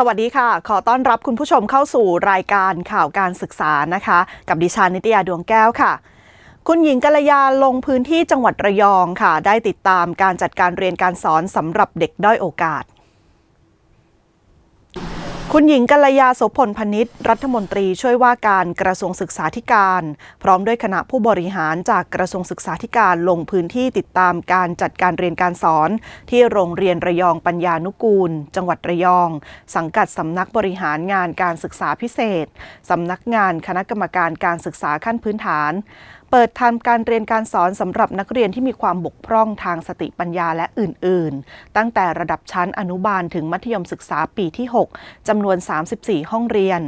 สวัสดีค่ะ ขอต้อนรับคุณผู้ชมเข้าสู่รายการข่าวการศึกษานะคะ กับดิฉันนิตยาดวงแก้วค่ะ คุณหญิงกัลยาลงพื้นที่จังหวัดระยองค่ะ ได้ติดตามการจัดการเรียนการสอนสำหรับเด็กด้อยโอกาส คุณหญิงกัลยาโสพลพนิษฐ์รัฐมนตรีช่วยว่าการกระทรวงศึกษาธิการ พร้อมด้วยคณะผู้บริหารจากกระทรวงศึกษาธิการลงพื้นที่ติดตามการจัดการเรียนการสอน ที่โรงเรียนระยองปัญญานุกูล จังหวัดระยอง สังกัดสำนักบริหารงานการศึกษาพิเศษสำนักงานคณะกรรมการการศึกษาขั้นพื้นฐาน เปิดทำการเรียนการสอนสำหรับนักเรียนที่มีความบกพร่องทางสติปัญญาและอื่น ๆ ตั้งแต่ระดับชั้นอนุบาลถึงมัธยมศึกษาปีที่ 6จำนวน 34 ห้องเรียน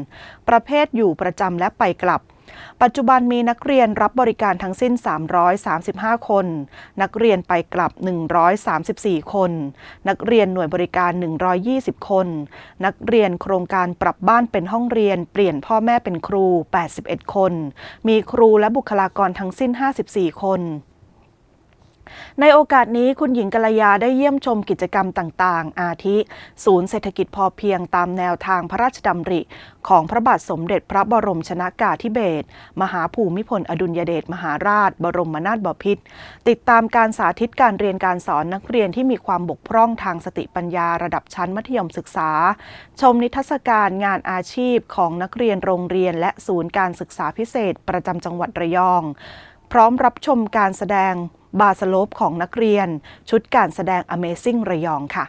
ประเภทอยู่ประจำและไปกลับ ปัจจุบันมีนักเรียนรับบริการทั้งสิ้น 335 คน นักเรียนไปกลับ 134 คน นักเรียนหน่วยบริการ 120 คน นักเรียนโครงการปรับบ้านเป็นห้องเรียน เปลี่ยนพ่อแม่เป็นครู 81 คน มีครูและบุคลากรทั้งสิ้น 54 คน ในโอกาสนี้คุณหญิงกัลยาได้เยี่ยมชมกิจกรรมต่างๆ อาทิ ศูนย์เศรษฐกิจพอเพียงตามแนวทางพระราชดำริ ของพระบาทสมเด็จพระบรมชนากาธิเบศรมหาภูมิพลอดุลยเดชมหาราช บรมนาถบพิตรติดตามการสาธิตการเรียนการสอนนักเรียนที่มีความบกพร่องทางสติปัญญาระดับชั้นมัธยมศึกษา ชมนิทรรศการงานอาชีพของนักเรียนโรงเรียน และศูนย์การศึกษาพิเศษ ประจำจังหวัดระยอง พร้อมรับชมการแสดง บาสโลปของนักเรียน ชุดการแสดง Amazing ระยองค่ะ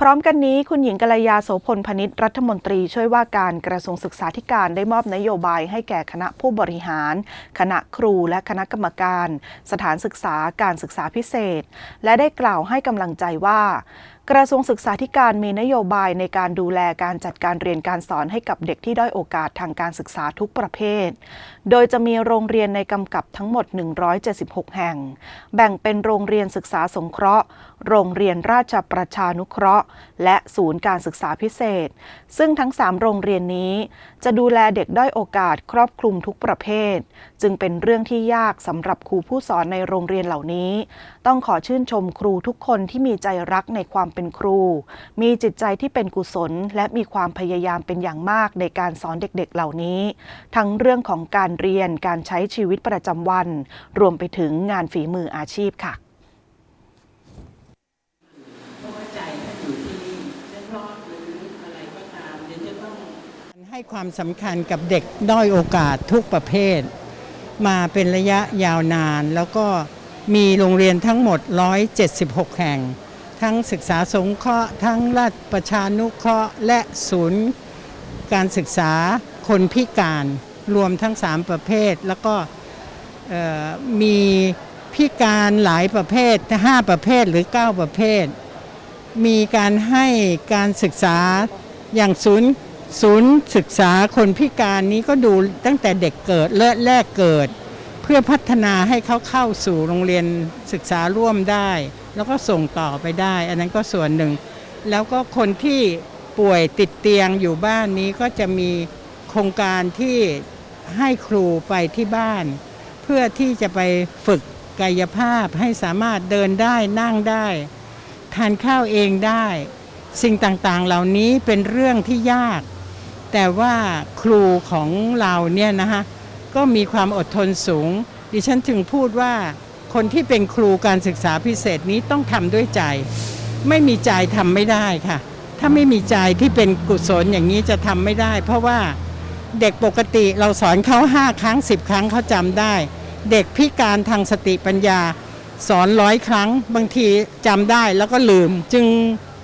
พร้อมกันนี้คุณหญิงกัลยาโสพลพนิษฐ์รัฐมนตรีช่วยว่าการกระทรวงศึกษาธิการได้มอบนโยบายให้แก่คณะผู้บริหาร คณะครูและคณะกรรมการ สถานศึกษาการศึกษาพิเศษ และได้กล่าวให้กำลังใจว่า กระทรวงศึกษาธิการมีนโยบายในการดูแลการจัดการเรียนการสอนให้กับเด็กที่ด้อยโอกาสทางการศึกษาทุกประเภท โดยจะมีโรงเรียนในกำกับทั้งหมด 176 แห่ง แบ่งเป็นโรงเรียนศึกษาสงเคราะห์ โรงเรียนราชประชานุเคราะห์ และศูนย์การศึกษาพิเศษ ซึ่งทั้ง 3 โรงเรียนนี้ จะดูแลเด็กด้อยโอกาสครอบคลุมทุกประเภท จึงเป็นเรื่องที่ยากสำหรับครูผู้สอนในโรงเรียนเหล่านี้ ต้องขอชื่นชมครูทุกคนที่มีใจรักในความเป็นครู มีจิตใจที่เป็นกุศล และมีความพยายามเป็นอย่างมากในการสอนเด็กๆเหล่านี้ ทั้งเรื่องของการเรียนการใช้ชีวิตประจำวัน รวมไปถึงงานฝีมืออาชีพค่ะใจน่ะอยู่ที่นี่จะรอดหรืออะไรก็ตามเดี๋ยวจะต้องให้ความสำคัญกับเด็กด้อยโอกาสทุกประเภท มาเป็นระยะยาวนาน แล้วก็มีโรงเรียนทั้งหมด 176 แห่ง ทั้งศึกษาสงเคราะห์ทั้งราชประชานุเคราะห์และศูนย์การศึกษาคนพิการรวมทั้ง 3 ประเภท แล้วก็มีพิการหลายประเภท 5 ประเภทหรือ 9 ประเภท มีการให้การศึกษาอย่างศูนย์ศูนย์ศึกษาคนพิการนี้ก็ดูตั้งแต่เด็กเกิดและแรกเกิด เพื่อพัฒนาให้เขาเข้าสู่โรงเรียนศึกษาร่วมได้ แล้วก็ส่งต่อไปได้ อันนั้นก็ส่วนหนึ่ง แล้วก็คนที่ป่วยติดเตียงอยู่บ้านนี้ก็จะมีโครงการที่ให้ครูไปที่บ้าน เพื่อที่จะไปฝึกกายภาพให้สามารถเดินได้นั่งได้ ทานข้าวเองได้ สิ่งต่างๆเหล่านี้เป็นเรื่องที่ยาก แต่ว่าครูของเราเนี่ยนะคะก็มีความอดทนสูง ดิฉันถึงพูดว่า คนที่เป็นครูการศึกษาพิเศษนี้ต้องทำด้วยใจ ไม่มีใจทำไม่ได้ค่ะ ถ้าไม่มีใจที่เป็นกุศลอย่างนี้จะทำไม่ได้ เพราะว่าเด็กปกติเราสอนเขาห้าครั้งสิบครั้งเขาจำได้ เด็กพิการทางสติปัญญา สอนร้อยครั้ง บางทีจำได้แล้วก็ลืม จึง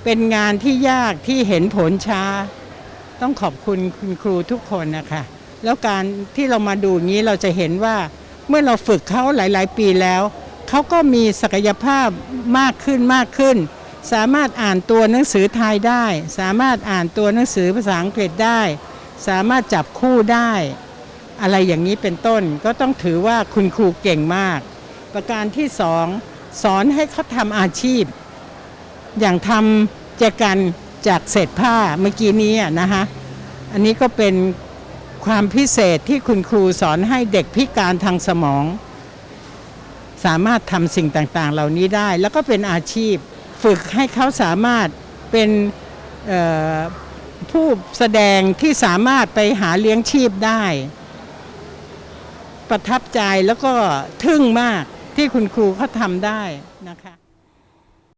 เป็นงานที่ยากที่เห็นผลช้า ต้องขอบคุณคุณครูทุกคนนะคะ แล้วการที่เรามาดูอย่างนี้เราจะเห็นว่า เมื่อเราฝึกเขาหลาย ๆ ปีแล้วเขาก็มีศักยภาพมากขึ้นมากขึ้น สามารถอ่านตัวหนังสือไทยได้ สามารถอ่านตัวหนังสือภาษาอังกฤษได้ สามารถจับคู่ได้ อะไรอย่างนี้เป็นต้นก็ต้องถือว่าคุณครูเก่งมาก ประการที่สองสอนให้เขาทำอาชีพ อย่างทำแจกันจากเศษผ้าเมื่อกี้นี้นะคะอันนี้ก็เป็น ความพิเศษที่คุณครูสอนให้เด็กพิการทางสมอง สามารถทำสิ่งต่างๆ เหล่านี้ได้ แล้วก็เป็นอาชีพฝึกให้เขาสามารถเป็นผู้แสดงที่สามารถไปหาเลี้ยงชีพได้ ประทับใจแล้วก็ทึ่งมากที่คุณครูเขาทำได้นะคะ